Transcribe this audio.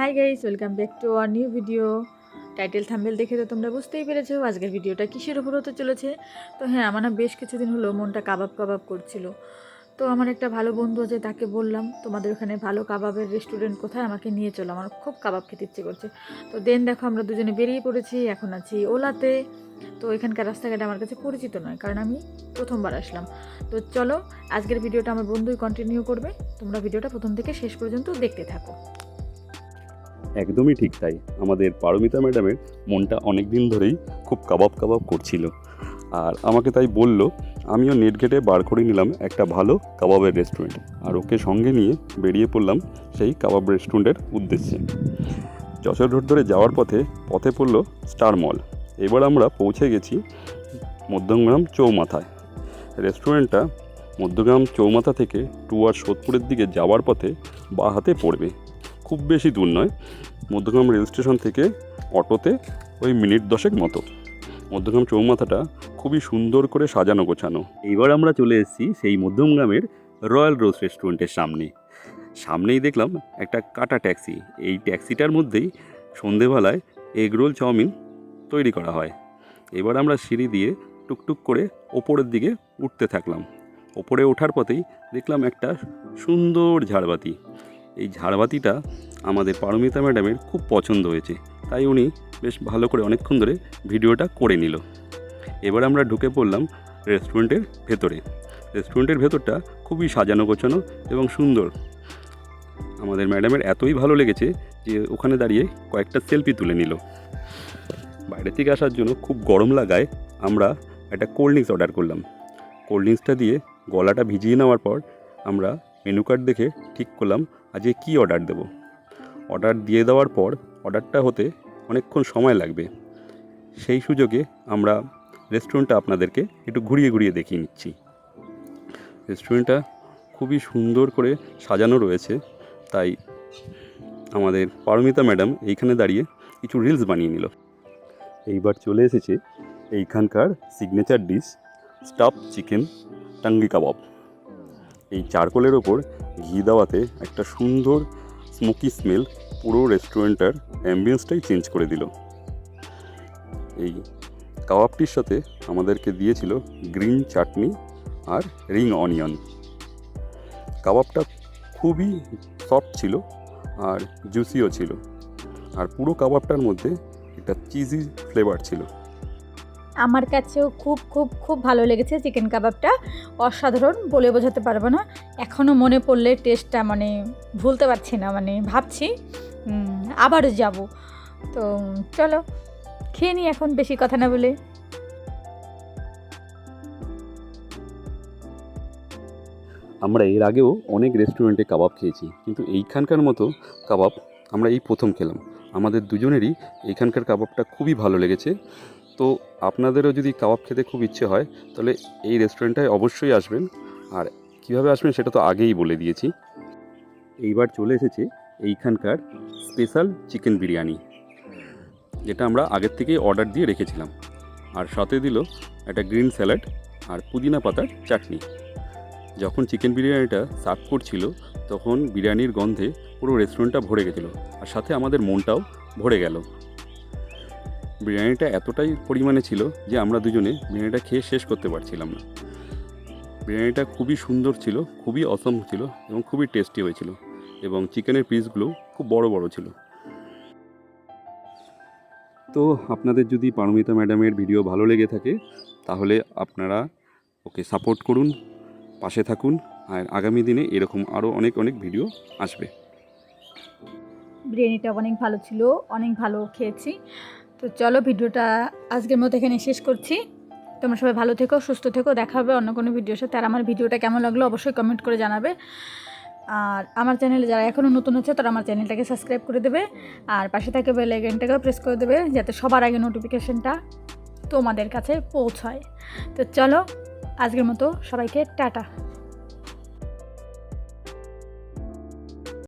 Hi guys welcome back to our new video title thumbnail দেখে তো তোমরা বুঝতেই পেরেছ আজকের ভিডিওটা কিসের উপর হতে চলেছে। তো হ্যাঁ আমার না বেশ কিছুদিন হলো মনটা কাবাব কাবাব করছিল। তো আমার একটা ভালো বন্ধু আছে, তাকে বললাম, তোমাদের ওখানে ভালো কাবাবের রেস্টুরেন্ট কোথায়? আমাকে নিয়ে চলো, আমার খুব কাবাব খেতে ইচ্ছে করছে। তো দেন দেখো আমরা দুজনে বেরিয়ে পড়েছি, এখন আছি ওলাতে। তো এখানকার রাস্তাঘাট আমার কাছে পরিচিত নয়, কারণ আমি প্রথমবার আসলাম। তো চলো, আজকের ভিডিওটা আমার বন্ধুই কন্টিনিউ করবে। তোমরা ভিডিওটা প্রথম থেকে শেষ পর্যন্ত দেখতে থাকো। একদমই ঠিক তাই। আমাদের পারমিতা ম্যাডামের মনটা অনেক দিন ধরেই খুব কাবাব কাবাব করছিল। আর আমাকে তাই বলল, আমিও নেট গেটে বার করে নিলাম একটা ভালো কাবাবের রেস্টুরেন্ট আর ওকে সঙ্গে নিয়ে বেরিয়ে পড়লাম সেই কাবাব রেস্টুরেন্টের উদ্দেশ্যে। যশোর রোড ধরে যাওয়ার পথে পথে পড়ল স্টার মল এবার আমরা পৌঁছে গেছি মধ্যমগ্রাম চৌমাথায়। রেস্টুরেন্টটা মধ্যগ্রাম চৌমাথা থেকে টুয়ার সোদপুরের দিকে যাওয়ার পথে বা হাতে পড়বে। খুব বেশি দূর নয় মধ্যগ্রাম রেল স্টেশন থেকে অটোতে ওই মিনিট দশেক মতো। মধ্যগ্রাম চৌমাথাটা খুবই সুন্দর করে সাজানো গোছানো। এইবার আমরা চলে এসেছি সেই মধ্যমগ্রামের রয়্যাল রোজ রেস্টুরেন্টের সামনে। সামনেই দেখলাম একটা কাটা ট্যাক্সি। এই ট্যাক্সিটার মধ্যেই সন্ধেবেলায় এগরোল চাউমিন তৈরি করা হয়। এবার আমরা সিঁড়ি দিয়ে টুকটুক করে ওপরের দিকে উঠতে থাকলাম। ওপরে ওঠার পথেই দেখলাম একটা সুন্দর ঝাড়বাতি। এই ঝাড়বাতিটা আমাদের পারমিতা ম্যাডামের খুব পছন্দ হয়েছে। তাই উনি বেশ ভালো করে অনেকক্ষণ ধরে ভিডিওটা করে নিল। এবার আমরা ঢুকে পড়লাম রেস্টুরেন্টের ভেতরে। রেস্টুরেন্টের ভেতরটা খুবই সাজানো গোছানো এবং সুন্দর। আমাদের ম্যাডামের এতই ভালো লেগেছে যে ওখানে দাঁড়িয়ে কয়েকটা সেলফি তুলে নিল। বাইরে থেকে আসার জন্য খুব গরম লাগায় আমরা একটা কোল্ড ড্রিঙ্কস অর্ডার করলাম। কোল্ড ড্রিঙ্কসটা দিয়ে গলাটা ভিজিয়ে নেওয়ার পর আমরা মেনু কার্ড দেখে ঠিক করলাম আজকে কী অর্ডার দেব। অর্ডার দিয়ে দেওয়ার পর অর্ডারটা হতে অনেকক্ষণ সময় লাগবে। সেই সুযোগে আমরা রেস্টুরেন্টটা আপনাদেরকে একটু ঘুরিয়ে ঘুরিয়ে দেখিয়ে নিচ্ছি। রেস্টুরেন্টটা খুবই সুন্দর করে সাজানো রয়েছে, তাই আমাদের পারমিতা ম্যাডাম এইখানে দাঁড়িয়ে কিছু রিলস বানিয়ে নিল। এইবার চলে এসেছে এইখানকার signature dish stuff chicken tangdi kebab এই চারকোলের ওপর ঘি দেওয়াতে একটা সুন্দর স্মোকি স্মেল পুরো রেস্টুরেন্টটার অ্যাম্বিয়েন্সটাই চেঞ্জ করে দিল। এই কাবাবটির সাথে আমাদেরকে দিয়েছিল গ্রিন চাটনি আর রিং অনিয়ন কাবাবটা খুবই সফট ছিল আর জুসিও ছিল। আর পুরো কাবাবটার মধ্যে একটা চিজি ফ্লেভার ছিল। আমার কাছেও খুব খুব খুব ভালো লেগেছে চিকেন কাবাবটা। অসাধারণ, বলে বোঝাতে পারব না। এখনও মনে পড়লে টেস্টটা মানে ভুলতে পারছি না মানে ভাবছি আবারও যাব। তো চলো, খেয়ে নিই এখন বেশি কথা না বলে। আমরা এর আগেও অনেক রেস্টুরেন্টে কাবাব খেয়েছি, কিন্তু এইখানকার মতো কাবাব আমরা এই প্রথম খেলাম। আমাদের দুজনেরই এইখানকার কাবাবটা খুবই ভালো লেগেছে। তো আপনাদেরও যদি কাবাব খেতে খুব ইচ্ছে হয়, তাহলে এই রেস্টুরেন্টটায় অবশ্যই আসবেন। আর কীভাবে আসবেন সেটা তো আগেই বলে দিয়েছি। এইবার চলে এসেছে এইখানকার স্পেশাল চিকেন বিরিয়ানি, যেটা আমরা আগের থেকেই অর্ডার দিয়ে রেখেছিলাম। আর সাথে দিল একটা গ্রিন স্যালাড আর পুদিনা পাতার চাটনি। যখন চিকেন বিরিয়ানিটা সার্ভ করছিল, তখন বিরিয়ানির গন্ধে পুরো রেস্টুরেন্টটা ভরে গেছিল। আর সাথে আমাদের মনটাও ভরে গেল। বিরিয়ানিটা এতটাই পরিমাণে ছিল যে আমরা দুজনে বিরিয়ানিটা খেয়ে শেষ করতে পারছিলাম না। বিরিয়ানিটা খুবই সুন্দর ছিল, খুবই অসম ছিল এবং খুবই টেস্টি হয়েছিল এবং চিকেনের পিসগুলো খুব বড় বড় ছিল। তো আপনাদের যদি পারমিতা ম্যাডামের ভিডিও ভালো লেগে থাকে, তাহলে আপনারা ওকে সাপোর্ট করুন, পাশে থাকুন আর আগামী দিনে এরকম আরও অনেক অনেক ভিডিও আসবে। বিরিয়ানিটা অনেক ভালো ছিল, অনেক ভালো খেয়েছি। তো চলো ভিডিওটা আজকের মতো এখানে শেষ করছি। তোমরা সবাই ভালো থেকো, সুস্থ থেকো, দেখা হবে অন্য কোনো ভিডিওর সাথে। আর আমার ভিডিওটা কেমন লাগল অবশ্যই কমেন্ট করে জানাবে। আর আমার চ্যানেলে যারা এখনও নতুন হচ্ছে, তারা আমার চ্যানেলটাকে সাবস্ক্রাইব করে দেবে। আর পাশে থাকে বেল আইকনটাকেও প্রেস করে দেবে, যাতে সবার আগে নোটিফিকেশনটা তোমাদের কাছে পৌঁছায়। তো চলো, আজকের মতো সবাইকে টাটা।